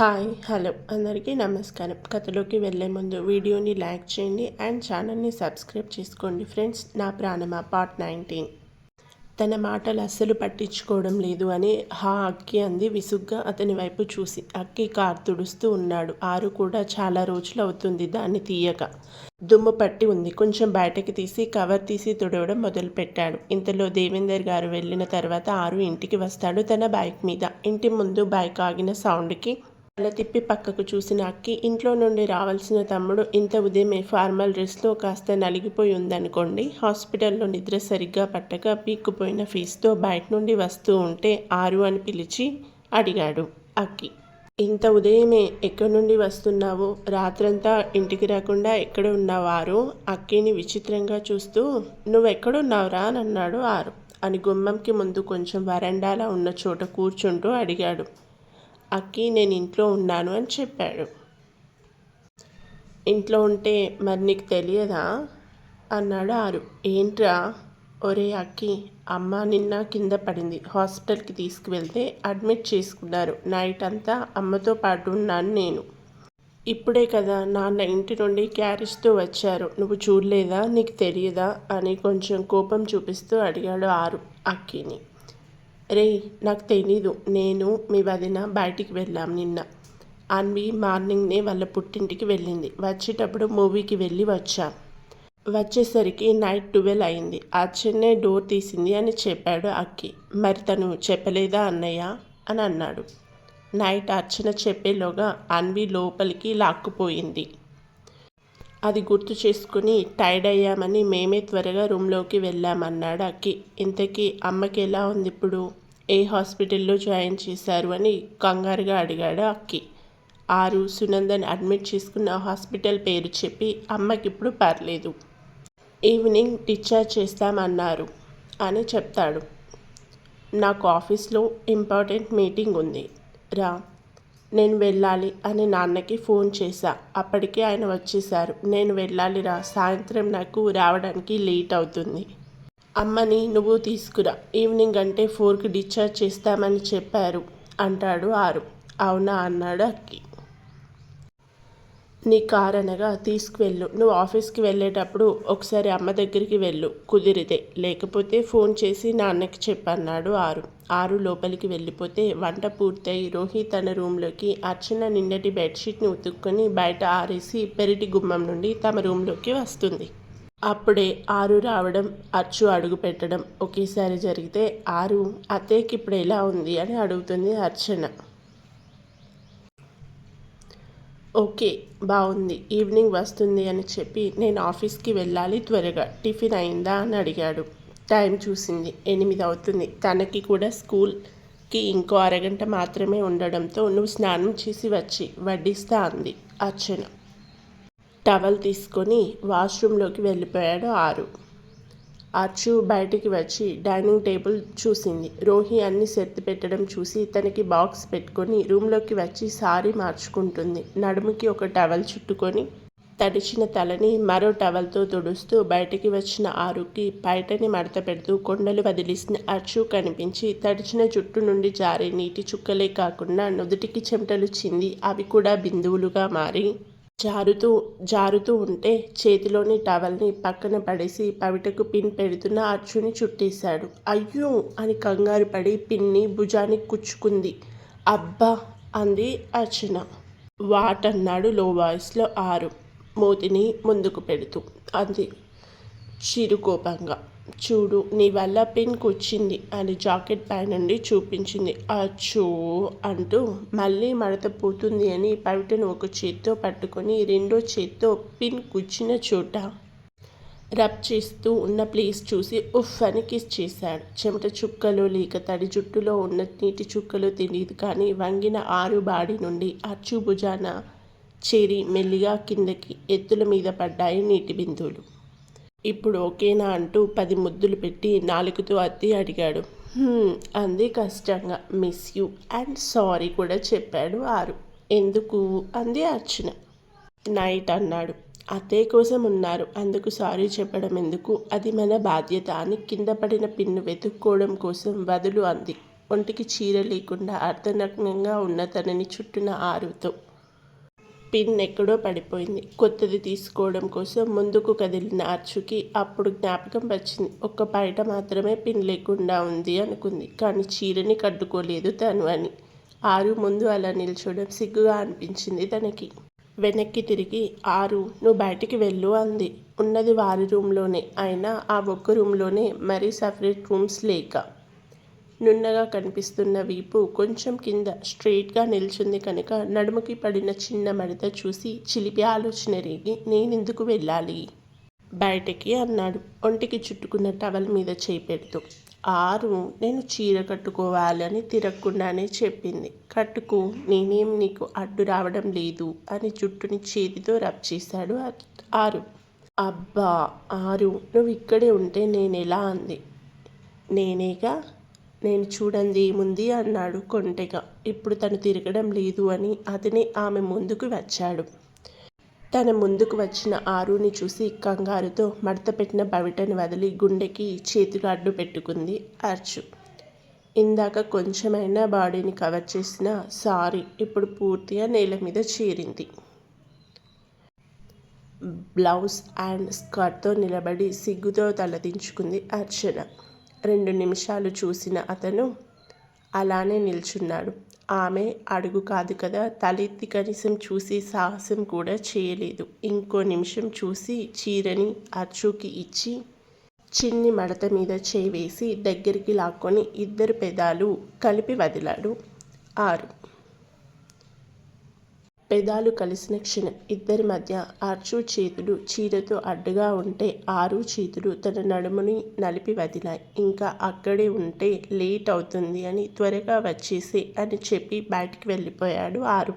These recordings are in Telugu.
Hi hello. అందరికీ నమస్కారం. కథలోకి వెళ్ళే ముందు వీడియోని లైక్ చేయండి అండ్ ఛానల్ని సబ్స్క్రైబ్ చేసుకోండి ఫ్రెండ్స్. నా ప్రాణమా? Part nineteen. తన మాటలు అస్సలు పట్టించుకోవడం లేదు అని హా అక్కి అంది. విసుగ్గా అతని వైపు చూసి అక్కి కారు తుడుస్తూ ఉన్నాడు. ఆరు కూడా చాలా రోజులు అవుతుంది. దాన్ని తీయక దుమ్ము పట్టి ఉంది. కొంచెం బయటకి తీసి కవర్ తీసి తుడవడం మొదలుపెట్టాడు. ఇంతలో దేవేందర్ గారు వెళ్ళిన తర్వాత ఆరు ఇంటికి వస్తాడు తన బైక్ మీద. ఇంటి ముందు బైక్ ఆగిన సౌండ్కి తల తిప్పి పక్కకు చూసిన అక్కి ఇంట్లో నుండి రావాల్సిన తమ్ముడు ఇంత ఉదయమే ఫార్మల్ డ్రెస్లో కాస్త నలిగిపోయి ఉందనుకోండి హాస్పిటల్లో నిద్ర సరిగ్గా పట్టక పీక్కుపోయిన ఫీజుతో బయట నుండి వస్తూ ఉంటే ఆరు అని పిలిచి అడిగాడు అక్కి. ఇంత ఉదయమే ఎక్కడి నుండి వస్తున్నావు? రాత్రంతా ఇంటికి రాకుండా ఎక్కడ ఉన్నవారు? అక్కిని విచిత్రంగా చూస్తూ నువ్వెక్కడున్నావురా? అని అన్నాడు ఆరు. అని గుమ్మంకి ముందు కొంచెం వరండాలా ఉన్న చోట కూర్చుంటూ అడిగాడు. అక్కి నేను ఇంట్లో ఉన్నాను అని చెప్పాడు. ఇంట్లో ఉంటే మరి నీకు తెలియదా? అన్నాడు ఆరు. ఏంట్రా? ఒరే అక్కి అమ్మ నిన్న కింద పడింది. హాస్పిటల్కి తీసుకువెళ్తే అడ్మిట్ చేసుకున్నారు. నైట్ అంతా అమ్మతో పాటు ఉన్నాను నేను. ఇప్పుడే కదా నాన్న ఇంటి నుండి క్యారేజ్తో వచ్చారు. నువ్వు చూడలేదా? నీకు తెలియదా? అని కొంచెం కోపం చూపిస్తూ అడిగాడు ఆరు అక్కిని. రే నాకు తెలీదు. నేను మీ వదిన బయటికి వెళ్ళాం నిన్న. అన్వి మార్నింగ్నే వాళ్ళ పుట్టింటికి వెళ్ళింది. వచ్చేటప్పుడు మూవీకి వెళ్ళి వచ్చాం. వచ్చేసరికి నైట్ ట్వెల్వ్ అయింది. అచ్చన్నే డోర్ తీసింది అని చెప్పాడు అక్కి. మరి తను చెప్పలేదా అన్నయ్య? అని అన్నాడు. నైట్ అర్చన చెప్పేలోగా అన్వి లోపలికి లాక్కుపోయింది. అది గుర్తు చేసుకుని టైర్డ్ అయ్యామని మేమే త్వరగా రూమ్లోకి వెళ్ళామన్నాడు అక్కి. ఇంతకీ అమ్మకి ఎలా ఉంది ఇప్పుడు? ఏ హాస్పిటల్లో జాయిన్ చేశారు అని కంగారుగా అడిగాడు అక్కి. ఆరు సునందన్ అడ్మిట్ చేసుకున్న హాస్పిటల్ పేరు చెప్పి అమ్మకి ఇప్పుడు పర్లేదు. ఈవినింగ్ డిశ్చార్జ్ చేస్తామన్నారు అని చెప్తాడు. నాకు ఆఫీస్లో ఇంపార్టెంట్ మీటింగ్ ఉంది. రా. నేను వెళ్ళాలి అని నాన్నకి ఫోన్ చేశా. అప్పటికే ఆయన వచ్చేసారు నేను వెళ్ళాలి రా. సాయంత్రం నాకు రావడానికి లేట్ అవుతుంది. అమ్మని నువ్వు తీసుకురా. ఈవినింగ్ అంటే ఫోర్కి డిశ్చార్జ్ చేస్తామని చెప్పారు అంటాడు ఆరు. అవునా? అన్నాడు అక్కి. నీ కార్ అనగా తీసుకువెళ్ళు. నువ్వు ఆఫీస్కి వెళ్ళేటప్పుడు ఒకసారి అమ్మ దగ్గరికి వెళ్ళు కుదిరితే. లేకపోతే ఫోన్ చేసి నాన్నకి చెప్పన్నాడు ఆరు. ఆరు లోపలికి వెళ్ళిపోతే వంట పూర్తయి రోహిత్ తన రూమ్లోకి అర్చన నిన్నటి బెడ్షీట్ని ఉతుక్కొని బయట ఆరేసి పెరటి గుమ్మం నుండి తమ రూమ్లోకి వస్తుంది. అప్పుడే ఆరు రావడం అచ్చు అడుగు పెట్టడం ఒకేసారి జరిగితే ఆరు అత్తయ్యకి ఇప్పుడు ఎలా ఉంది? అని అడుగుతుంది అర్చన. ఓకే బాగుంది ఈవినింగ్ వస్తుంది అని చెప్పి నేను ఆఫీస్కి వెళ్ళాలి త్వరగా. టిఫిన్ అయిందా అని అడిగాడు. టైం చూసింది. ఎనిమిది అవుతుంది. తనకి కూడా స్కూల్కి ఇంకో అరగంట మాత్రమే ఉండడంతో నువ్వు స్నానం చేసి వచ్చి వడ్డిస్తా అంది అర్చన. టవల్ తీసుకొని వాష్రూమ్లోకి వెళ్ళిపోయాడు ఆరు. అర్చు బయటికి వచ్చి డైనింగ్ టేబుల్ చూసింది. రోహి అన్ని సెత్తి పెట్టడం చూసి తనకి బాక్స్ పెట్టుకొని రూమ్లోకి వచ్చి సారీ మార్చుకుంటుంది. నడుముకి ఒక టవల్ చుట్టుకొని తడిచిన తలని మరో టవల్తో తుడుస్తూ బయటికి వచ్చిన ఆరుకి బయటని మడత పెడుతూ కొండలు వదిలిసిన అచ్చు కనిపించి తడిచిన జుట్టు నుండి జారే నీటి చుక్కలే కాకుండా నుదుటికి చెమటలు చింది. అవి కూడా బిందువులుగా మారి జారుతూ జారుతూ ఉంటే చేతిలోని టవల్ని పక్కన పడేసి పవిటకు పిన్ పెడుతున్న అర్చుని చుట్టేశాడు. అయ్యో! అని కంగారు పడి పిన్ని భుజానికి కుచ్చుకుంది. అబ్బా! అంది అర్చన. వాట్ అన్నాడు లో వాయిస్లో ఆరు. మోతిని ముందుకు పెడుతూ అంది చిరుకోపంగా. చూడు నీ వల్ల పిన్ వచ్చింది అని జాకెట్ పై నుండి చూపించింది. అచ్చో అంటూ మళ్ళీ మడత పోతుంది అని పవిటను ఒక చేత్తో పట్టుకొని రెండో చేత్తో పిన్ కూర్చిన చోట రబ్ చేస్తూ ఉన్న ప్లేస్ చూసి ఉఫ్ అని కిస్ చేశాడు. చెమట చుక్కలు లేక తడి జుట్టులో ఉన్న నీటి చుక్కలు తెలియదు కానీ వంగిన ఆరు బాడి నుండి అచ్చు భుజాన చేరి మెల్లిగా కిందకి ఎత్తుల మీద పడ్డాయి నీటి బిందువులు. ఇప్పుడు ఓకేనా అంటూ పది ముద్దులు పెట్టి నాలుగుతో అత్తి అడిగాడు. అంది కష్టంగా. మిస్ యూ అండ్ సారీ కూడా చెప్పాడు ఆరు ఎందుకు? అంది అర్చన. నైట్ అన్నాడు. అత్తయ్య కోసం ఉన్నారు. అందుకు సారీ చెప్పడం ఎందుకు? అది మన బాధ్యత అని కింద పడిన పిన్ను వెతుక్కోవడం కోసం వదులు అంది. ఒంటికి చీర లేకుండా అర్ధనగ్నంగా ఉన్న తనని చుట్టిన ఆరుతో. పిన్ ఎక్కడో పడిపోయింది. కొత్తది తీసుకోవడం కోసం ముందుకు కదిలిన అర్చుకి అప్పుడు జ్ఞాపకం వచ్చింది. ఒక్క బయట మాత్రమే పిన్ లేకుండా ఉంది అనుకుంది. కానీ చీరని కట్టుకోలేదు తను అని. ఆరు ముందు అలా నిల్చోవడం సిగ్గుగా అనిపించింది తనకి. వెనక్కి తిరిగి ఆరు నువ్వు బయటికి వెళ్ళు అంది. ఉన్నది వారి రూమ్లోనే. అయినా ఆ ఒక్క రూమ్లోనే మరీ సపరేట్ రూమ్స్ లేక. నున్నగా కనిపిస్తున్న వీపు కొంచెం కింద స్ట్రెయిట్గా నిల్చుంది కనుక నడుముకి పడిన చిన్న మడత చూసి చిలిపి ఆలోచన రేగి నేనెందుకు వెళ్ళాలి? బయటకి అన్నాడు. ఒంటికి చుట్టుకున్న టవల్ మీద చేయి పెడుతూ ఆరు నేను చీర కట్టుకోవాలని తిరగకుండానే చెప్పింది. కట్టుకు నేనేం నీకు అడ్డు రావడం లేదు అని జుట్టుని చేతితో రబ్ చేశాడు ఆరు అబ్బా ఆరు నువ్వు ఇక్కడే ఉంటే నేను ఎలా అంది? నేనేగా? నేను చూడండి ఏముంది అన్నాడు కొంటెగా. ఇప్పుడు తను తిరగడం లేదు అని అతనే ఆమె ముందుకు వచ్చాడు. తన ముందుకు వచ్చిన ఆరుని చూసి కంగారుతో మడత పెట్టిన బవిటను వదిలి గుండెకి చేతులు అడ్డు పెట్టుకుంది అర్చు. ఇందాక కొంచెమైనా బాడీని కవర్ చేసిన సారీ ఇప్పుడు పూర్తిగా నేల మీద చేరింది. బ్లౌజ్ అండ్ స్కర్ట్తో నిలబడి సిగ్గుతో తలదించుకుంది అర్చన. రెండు నిమిషాలు చూసిన అతను అలానే నిల్చున్నాడు. ఆమె అడుగు కాదు కదా తలెత్తి కనీసం చూసి సాహసం కూడా చేయలేదు. ఇంకో నిమిషం చూసి చీరని అచ్చుకి ఇచ్చి చిన్ని మడత మీద చేయి వేసి దగ్గరికి లాక్కొని ఇద్దరు పెదాలు కలిపి వదిలాడు. ఆరు పెదాలు కలిసిన క్షణం ఇద్దరి మధ్య ఆర్చు చేతులు చీరతో అడ్డుగా ఉంటే ఆరు చేతులు తన నడుముని నలిపి వదిలాయి. ఇంకా అక్కడే ఉంటే లేట్ అవుతుంది అని త్వరగా వచ్చేసి అని చెప్పి బయటికి వెళ్ళిపోయాడు ఆరు.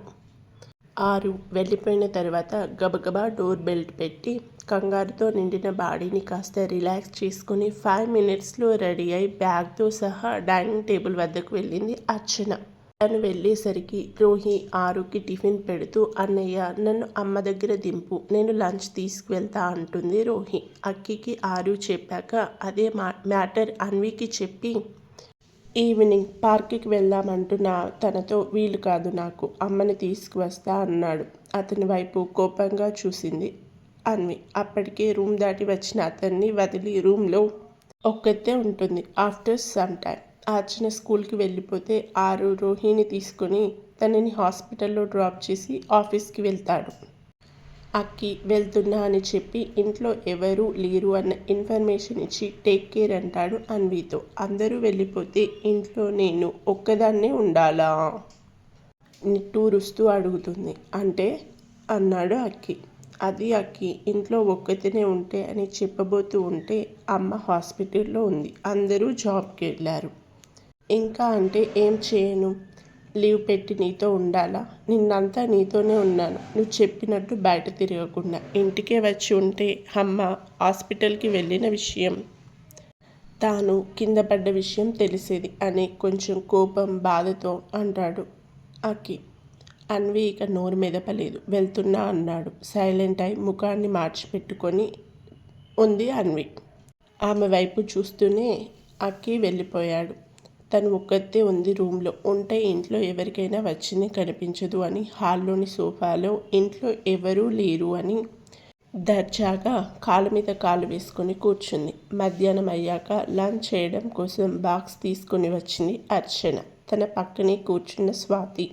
ఆరు వెళ్ళిపోయిన తర్వాత గబగబా డోర్ బెల్ట్ పెట్టి కంగారుతో నిండిన బాడీని కాస్త రిలాక్స్ చేసుకుని ఫైవ్ మినిట్స్లో రెడీ అయి బ్యాగ్తో సహా డైనింగ్ టేబుల్ వద్దకు వెళ్ళింది అర్చన. తను వెళ్ళేసరికి రోహి ఆరుకి టిఫిన్ పెడుతూ అన్నయ్య నన్ను అమ్మ దగ్గర దింపు నేను లంచ్ తీసుకువెళ్తా అంటుంది రోహి. అక్కికి ఆరు చెప్పాక అదే మా మ్యాటర్ అన్వికి చెప్పి ఈవినింగ్ పార్క్కి వెళ్దామంటున్నా తనతో వీలు కాదు నాకు అమ్మని తీసుకువస్తా అన్నాడు. అతని వైపు కోపంగా చూసింది అన్వి. అప్పటికే రూమ్ దాటి వచ్చిన అతన్ని వదిలి రూమ్లో ఒక్కతే ఉంటుంది ఆఫ్టర్ సమ్ టైం అర్చన స్కూల్కి వెళ్ళిపోతే ఆరు రోహిణి తీసుకొని తనని హాస్పిటల్లో డ్రాప్ చేసి ఆఫీస్కి వెళ్తాడు. అక్కి వెళ్తున్నా అని చెప్పి ఇంట్లో ఎవరు లేరు అన్న ఇన్ఫర్మేషన్ ఇచ్చి టేక్ కేర్ అంటాడు అన్వితో. అందరూ వెళ్ళిపోతే ఇంట్లో నేను ఒక్కదాన్నే ఉండాలా? నిట్టూరుస్తూ అడుగుతుంది. అంటే? అన్నాడు అక్కి. అది అక్కి ఇంట్లో ఒక్కతినే ఉంటే అని చెప్పబోతూ ఉంటే అమ్మ హాస్పిటల్లో ఉంది. అందరూ జాబ్కి వెళ్ళారు. ఇంకా అంటే ఏం చేయను? లీవ్ పెట్టి నీతో ఉండాలా? నిన్నంతా నీతోనే ఉన్నాను. నువ్వు చెప్పినట్టు బయట తిరగకుండా. ఇంటికే వచ్చి ఉంటే అమ్మ హాస్పిటల్కి వెళ్ళిన విషయం. తాను కింద పడ్డ విషయం తెలిసేది అని కొంచెం కోపం బాధతో అంటాడు అక్కి. అన్వి ఇక నోరు మెదపలేదు. వెళ్తున్నా అన్నాడు. సైలెంట్ అయి ముఖాన్ని మార్చిపెట్టుకొని ఉంది అన్వి. ఆమె వైపు చూస్తూనే అక్కి వెళ్ళిపోయాడు. తను ఒక్కతే ఉంది రూమ్లో. ఉంటే ఇంట్లో ఎవరికైనా వచ్చింది కనిపించదు అని హాల్లోని సోఫాలో ఇంట్లో ఎవరూ లేరు అని దర్జాగా కాలు మీద కాలు వేసుకొని కూర్చుంది. మధ్యాహ్నం అయ్యాక లంచ్ చేయడం కోసం బాక్స్ తీసుకుని వచ్చింది అర్చన. తన పక్కనే కూర్చున్న స్వాతి.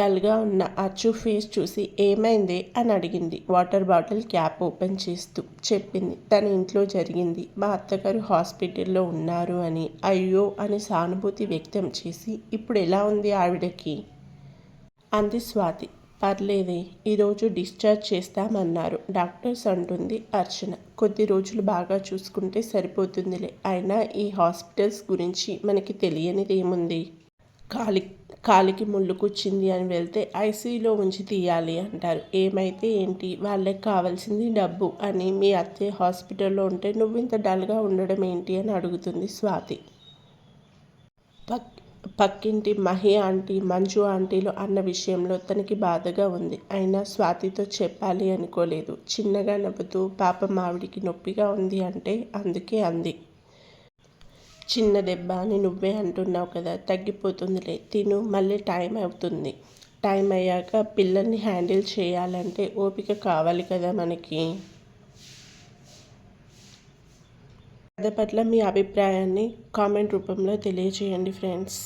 డల్గా ఉన్న అచ్చు ఫేస్ చూసి ఏమైంది అని అడిగింది. వాటర్ బాటిల్ క్యాప్ ఓపెన్ చేస్తూ చెప్పింది. తన ఇంట్లో జరిగింది. మా అత్తగారు హాస్పిటల్లో ఉన్నారు అని అయ్యో అని సానుభూతి వ్యక్తం చేసి ఇప్పుడు ఎలా ఉంది ఆవిడకి? అంది స్వాతి. పర్లేదే ఈరోజు డిశ్చార్జ్ చేస్తామన్నారు. డాక్టర్స్ అంటుంది అర్చన. కొద్ది రోజులు బాగా చూసుకుంటే సరిపోతుందిలే. అయినా ఈ హాస్పిటల్స్ గురించి మనకి తెలియనిది ఏముంది కాలి కాలికి ముళ్ళు కూర్చింది అని వెళ్తే ఐసీలో ఉంచి తీయాలి అంటారు. ఏమైతే ఏంటి? వాళ్ళకి కావాల్సింది డబ్బు అని మీ అత్తయ్య హాస్పిటల్లో ఉంటే నువ్వు ఇంత డల్గా ఉండడం ఏంటి అని అడుగుతుంది స్వాతి. పక్ పక్కింటి మహి ఆంటీ మంజు ఆంటీలు అన్న విషయంలో తనకి బాధగా ఉంది. అయినా స్వాతితో చెప్పాలి అనుకోలేదు. చిన్నగా నవ్వుతూ పాప మావిడికి నొప్పిగా ఉంది అంటే అందుకే అంది. చిన్న దెబ్బ అని నువ్వే అంటున్నావు కదా తగ్గిపోతుందిలే తిను మళ్ళీ టైం అవుతుంది. టైం అయ్యాక పిల్లల్ని హ్యాండిల్ చేయాలంటే ఓపిక కావాలి కదా మనకి. కథ పట్ల మీ అభిప్రాయాన్ని కామెంట్ రూపంలో తెలియజేయండి ఫ్రెండ్స్.